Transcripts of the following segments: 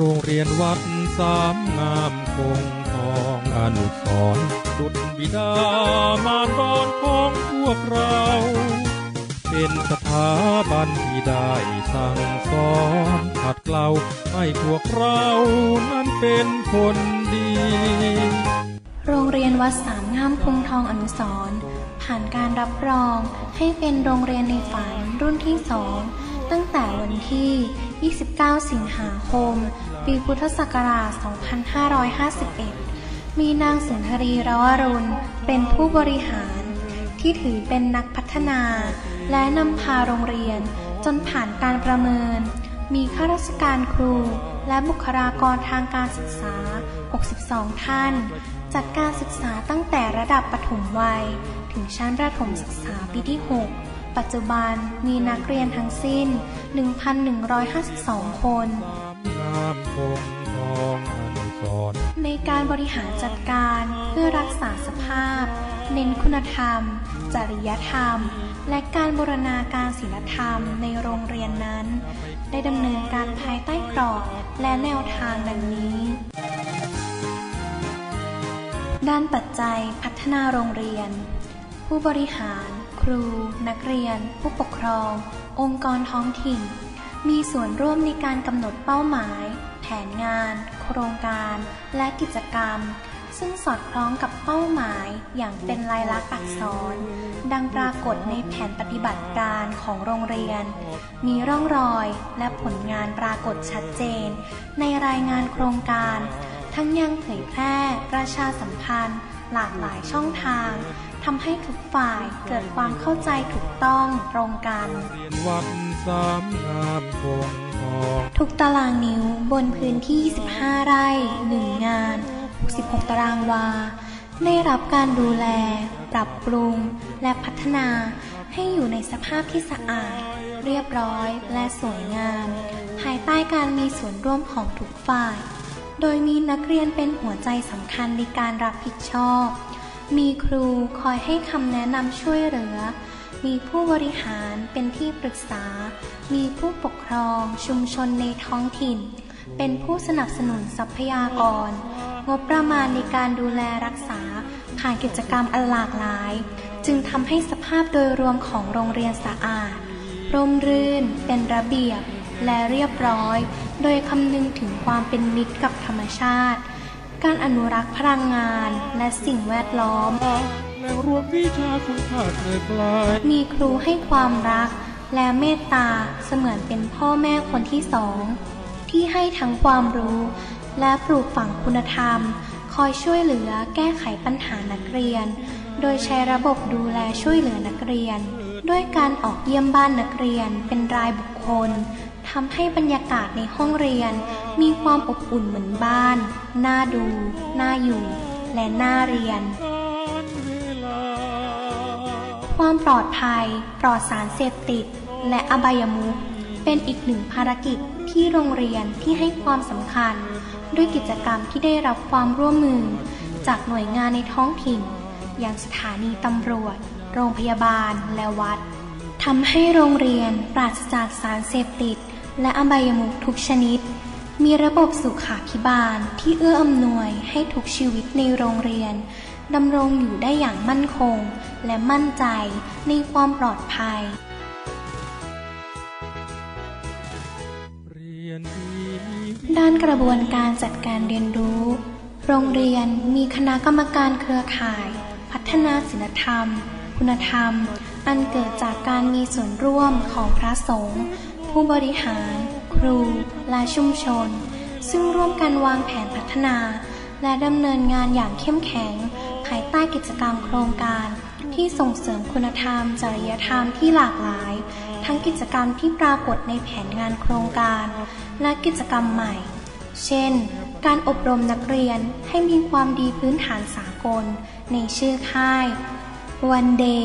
โรงเรียนวัดสามงามคงทองอนุสรดุจบิดามารดอนของพวกเรา เป็นสถาบันที่ได้สั่งสอนขัดเกลาให้พวกเรานั้นเป็นคนดี โรงเรียนวัดสามงามคงทองอนุสรผ่านการรับรองให้เป็นโรงเรียนในฝันรุ่นที่สอง ตั้งแต่วันที่ 29 สิงหาคม ปีพุทธศักราช 2551 มีนางสุนทรีรวรุณ เป็นผู้บริหาร ที่ถือเป็นนักพัฒนา และนำพาโรงเรียนจนผ่านการประเมิน มีข้าราชการครู และบุคลากรทางการศึกษา 62 ท่าน จัดการศึกษาตั้งแต่ระดับปฐมวัย ถึงชั้นประถมศึกษาปีที่ 6 ปัจจุบันมีนักเรียนทั้งสิ้น 1,152 คนงามคงทองอนุสรณ์ในการบริหารจัดการเพื่อรักษาสภาพ เน้นคุณธรรม จริยธรรม และการบูรณาการศีลธรรมในโรงเรียนนั้น ได้ดำเนินการภายใต้กรอบและแนวทางดังนี้ ด้านปัจจัยพัฒนาโรงเรียน ผู้บริหารค รู นักเรียน ผู้ปกครอง องค์กรท้องถิ่น มีส่วนร่วมในการกำหนดเป้าหมาย แผนงาน โครงการ และกิจกรรม ซึ่งสอดคล้องกับเป้าหมายอย่างเป็นลายลักษณ์อักษร ดังปรากฏในแผนปฏิบัติการของโรงเรียน มีร่องรอยและผลงานปรากฏชัดเจน ในรายงานโครงการ ทั้งยังเผยแพร่ประชาสัมพันธ์หลากหลายช่องทาง ทำให้ทุกฝ่ายเกิดความเข้าใจถูกต้องตรงกันเรียนวัดสามงามคงทองทุกตารางนิ้วบนพื้นที่ 15 ไร่ 1 งาน 66 ตารางวา ได้รับการดูแล ปรับปรุง และพัฒนาให้อยู่ในสภาพที่สะอาด เรียบร้อยและสวยงาม ภายใต้การมีส่วนร่วมของทุกฝ่าย โดยมีนักเรียนเป็นหัวใจสำคัญในการรับผิดชอบ มีครูคอยให้คำแนะนำช่วยเหลือ มีผู้บริหารเป็นที่ปรึกษา มีผู้ปกครองชุมชนในท้องถิ่น เป็นผู้สนับสนุนทรัพยากร งบประมาณในการดูแลรักษาผ่านกิจกรรมอันหลากหลาย จึงทำให้สภาพโดยรวมของโรงเรียนสะอาด ร่มรื่น เป็นระเบียบ และเรียบร้อย โดยคำนึงถึงความเป็นมิตรกับธรรมชาติ การอนุรักษ์พลังงานและสิ่งแวดล้อม แหล่งรวมวิชาคุณค่าเกิดไกลมีครูให้ความรัก และเมตตาเสมือนเป็นพ่อแม่คนที่สอง ที่ให้ทั้งความรู้ และปลูกฝังคุณธรรม คอยช่วยเหลือแก้ไขปัญหานักเรียน โดยใช้ระบบดูแลช่วยเหลือนักเรียน ด้วยการออกเยี่ยมบ้านนักเรียนเป็นรายบุคคล ทำให้บรรยากาศในห้องเรียน มีความอบอุ่นเหมือนบ้าน น่าดู น่าอยู่ และน่าเรียน ความปลอดภัย ปลอดสารเสพติด และอบายมุขเป็นอีกหนึ่งภารกิจที่โรงเรียนที่ให้ความสำคัญ ด้วยกิจกรรมที่ได้รับความร่วมมือ จากหน่วยงานในท้องถิ่น อย่างสถานีตำรวจ โรงพยาบาลและวัดทำให้โรงเรียนปราศจากสารเสพติด และอบายมุขทุกชนิด มีระบบสุขาภิบาลที่เอื้ออำนวยให้ทุกชีวิตในโรงเรียนดำรงอยู่ได้อย่างมั่นคง และมั่นใจในความปลอดภัยดีด้านกระบวนการจัดการเรียนรู้ โรงเรียนมีคณะกรรมการเครือข่าย พัฒนาศีลธรรม คุณธรรม อันเกิดจากการมีส่วนร่วมของพระสงฆ์ ผู้บริหาร ครู และชุมชน ซึ่งร่วมกันวางแผนพัฒนา และดำเนินงานอย่างเข้มแข็ง ภายใต้กิจกรรมโครงการ ที่ส่งเสริมคุณธรรม จริยธรรมที่หลากหลาย ทั้งกิจกรรมที่ปรากฏในแผนงานโครงการ และกิจกรรมใหม่ เช่น การอบรมนักเรียนให้มีความดีพื้นฐานสากล ในชื่อค่าย One Day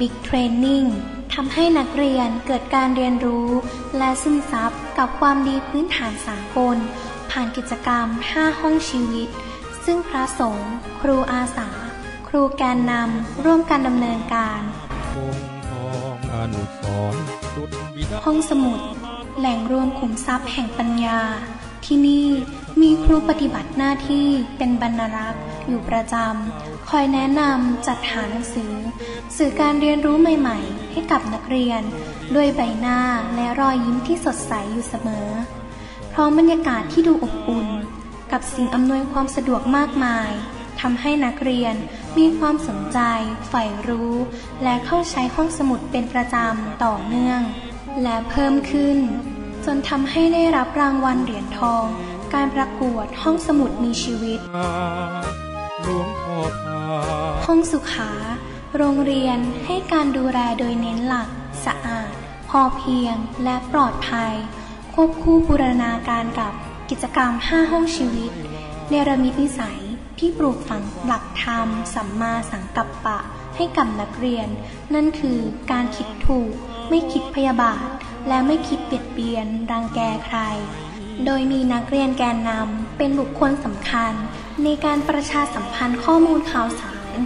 Big Training ทำให้นักเรียนเกิดการเรียนรู้ และซึมซับกับความดีพื้นฐานสากล ผ่านกิจกรรม 5 ห้องชีวิต ซึ่งพระสงฆ์ครูอาสา ครูแกนนำร่วมกันดำเนินการคงทองอนุสรณ์ดุจบิดาห้องสมุด แหล่งรวมขุมทรัพย์แห่งปัญญา ที่นี่มีครูปฏิบัติหน้าที่เป็นบรรณรักษ์อยู่ประจำ คอยแนะนำจัดหาหนังสือ สื่อการเรียนรู้ใหม่ ๆ ให้กับนักเรียน ด้วยใบหน้าและรอยยิ้มที่สดใสอยู่เสมอ พร้อมบรรยากาศที่ดูอบอุ่น กับสิ่งอำนวยความสะดวกมากมายทำให้นักเรียนมีความสนใจ ใฝ่รู้ และเข้าใช้ห้องสมุดเป็นประจำต่อเนื่อง และเพิ่มขึ้น จนทำให้ได้รับรางวัลเหรียญทอง การประกวดห้องสมุดมีชีวิต ห้องสุขา โรงเรียนให้การดูแลโดยเน้นหลัก สะอาด พอเพียงและปลอดภัย ควบคู่บูรณาการกับกิจกรรม 5 ห้องชีวิต เนรมิตนิสัยที่ปลูกฝังหลักธรรม สัมมาสังกัปปะให้กับนักเรียน นั่นคือการคิดถูก ไม่คิดพยาบาท และไม่คิดเบียดเบียน รังแกใคร โดยมีนักเรียนแกนนำเป็นบุคคลสำคัญ ในการประชาสัมพันธ์ข้อมูลข่าวสาร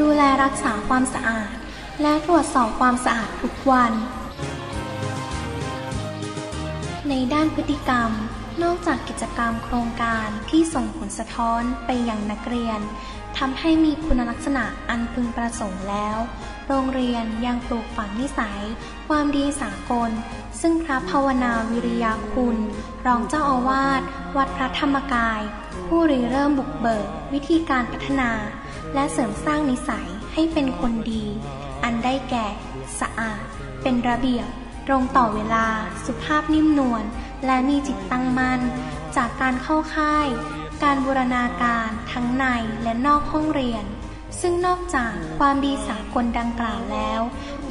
ดูแลรักษาความสะอาด และตรวจสอบความสะอาดทุกวัน ในด้านพฤติกรรมนอกจากกิจกรรมโครงการที่ส่งผลสะท้อนไปยังนักเรียน ทำให้มีคุณลักษณะอันพึงประสงค์แล้ว โรงเรียนยังปลูกฝังนิสัย ความดีสากล ซึ่งพระภาวนาวิริยาคุณ รองเจ้าอาวาส วัดพระธรรมกาย ผู้ริเริ่มบุกเบิก วิธีการพัฒนา และเสริมสร้างนิสัยให้เป็นคนดี อันได้แก่ สะอาด เป็นระเบียบ ตรงต่อเวลา สุภาพนิ่มนวล และมีจิตตั้งมั่น จากการเข้าค่าย การบูรณาการทั้งในและนอกห้องเรียน ซึ่งนอกจากความดีสากลดังกล่าวแล้ว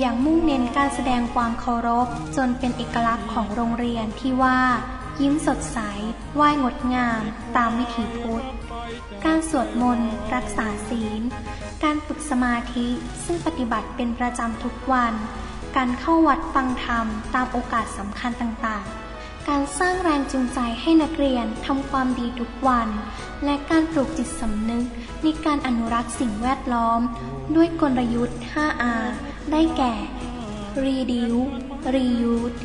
ยังมุ่งเน้นการแสดงความเคารพ จนเป็นเอกลักษณ์ของโรงเรียนที่ว่า ยิ้มสดใสไหว้งดงาม ตามวิถีพุทธ การสวดมนต์ รักษาศีล การฝึกสมาธิซึ่งปฏิบัติเป็นประจำทุกวัน การเข้าวัดฟังธรรมตามโอกาสสำคัญต่างๆ การสร้างแรงจูงใจให้นักเรียนทำความดีทุกวัน และการปลูกจิตสำนึกในการอนุรักษ์สิ่งแวดล้อม ด้วยกลยุทธ์ 5R ได้แก่ Reduce Reuse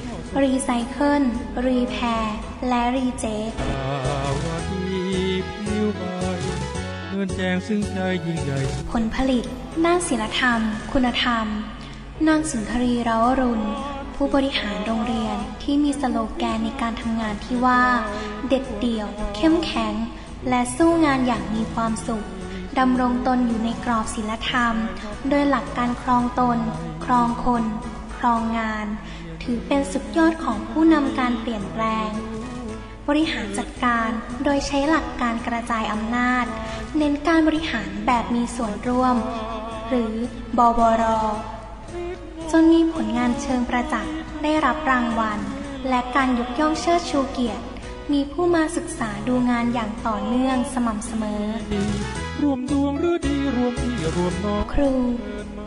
Recycle Repair และ Reject สวัสดีผิวใบเงินแจงซึ่งใจยิ่งใหญ่ผลผลิต ด้านศิลธรรม คุณธรรม นางสุนทรีเร้ารุณ ผู้บริหารโรงเรียนที่มีสโลแกนในการทำงานที่ว่า เด็ดเดี่ยว เข้มแข็ง และสู้งานอย่างมีความสุขดำรงตนอยู่ในกรอบศิลธรรม โดยหลักการครองตน ครองคน ครองงาน ถือเป็นสุดยอดของผู้นำการเปลี่ยนแปลง บริหารจัดการโดยใช้หลักการกระจายอำนาจ เน้นการบริหารแบบมีส่วนร่วม หรือบอบร จนมีผลงานเชิงประจักษ์ได้รับรางวัล และการยกย่องเชิดชูเกียรติ มีผู้มาศึกษาดูงานอย่างต่อเนื่องสม่ำเสมอ รวมดวงหรือดีรวมพี่รวมน้องครู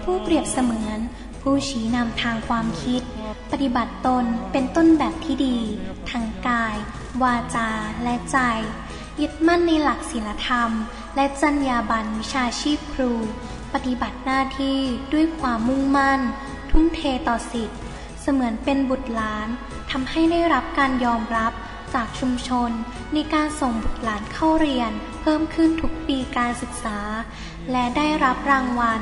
ผู้เปรียบเสมือน ผู้ชี้นำทางความคิด ปฏิบัติตนเป็นต้นแบบที่ดีทางกาย วาจาและใจ ยึดมั่นในหลักศีลธรรม และจรรยาบรรณวิชาชีพครู ปฏิบัติหน้าที่ด้วยความมุ่งมั่น ทุ่มเทต่อสิทธิ์ เสมือนเป็นบุตรหลานทำให้ได้รับการยอมรับจากชุมชน ในการส่งบุตรหลานเข้าเรียน เพิ่มขึ้นทุกปีการศึกษา และได้รับรางวัล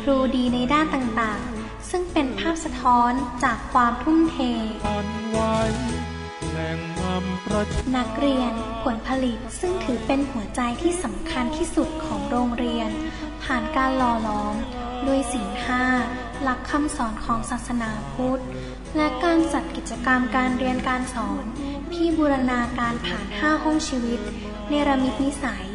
ครูดีในด้านต่างๆ ซึ่งเป็นภาพสะท้อนจากความทุ่มเทอันไว้แหล่งนำประชานักเรียนผลผลิตซึ่งถือเป็นหัวใจที่สำคัญที่สุดของโรงเรียน ผ่านการหล่อหลอม ด้วยศีลห้าหลักคำสอนของศาสนาพุทธ และการจัดกิจกรรมการเรียนการสอน ที่บูรณาการผ่านห้าห้องชีวิต เนรมิตนิสัย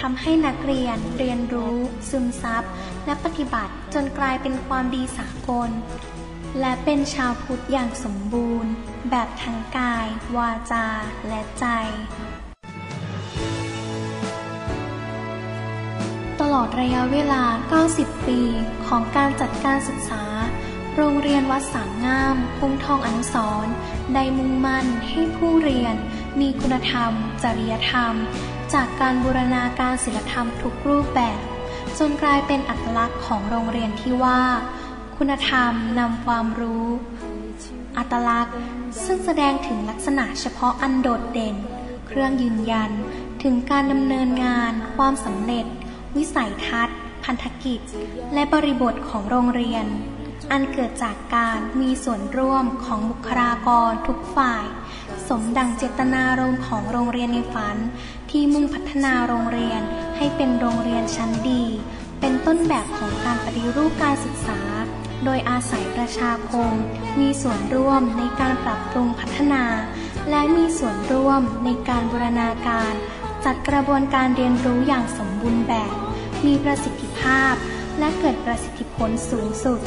ทำให้นักเรียนเรียนรู้ ซึมซับ และปฏิบัติจนกลายเป็นความดีสากล และเป็นชาวพุทธอย่างสมบูรณ์ แบบทั้งกาย วาจา และใจ ลอดระยะเวลา 90 ปี ของการจัดการศึกษา โรงเรียนวัดสามงามคงทองอนุสรได้มุ่งมั่นให้ผู้เรียน มีคุณธรรม จริยธรรม จากการบูรณาการศิลธรรมทุกรูปแบบ จนกลายเป็นอัตลักษณ์ของโรงเรียนที่ว่า คุณธรรมนำความรู้ อัตลักษณ์ซึ่งแสดงถึงลักษณะเฉพาะอันโดดเด่น เครื่องยืนยันถึงการดำเนินงานความสำเร็จ วิสัยทัศน์ พันธกิจ และบริบทของโรงเรียน อันเกิดจากการมีส่วนร่วมของบุคลากรทุกฝ่าย สมดังเจตนารมณ์ของโรงเรียนในฝัน ที่มุ่งพัฒนาโรงเรียนให้เป็นโรงเรียนชั้นดี เป็นต้นแบบของการปฏิรูปการศึกษา โดยอาศัยประชาคม มีส่วนร่วมในการปรับปรุงพัฒนา และมีส่วนร่วมในการบูรณาการจัดกระบวนการเรียนรู้อย่างสมบูรณ์แบบ มีประสิทธิภาพและเกิดประสิทธิผลสูงสุด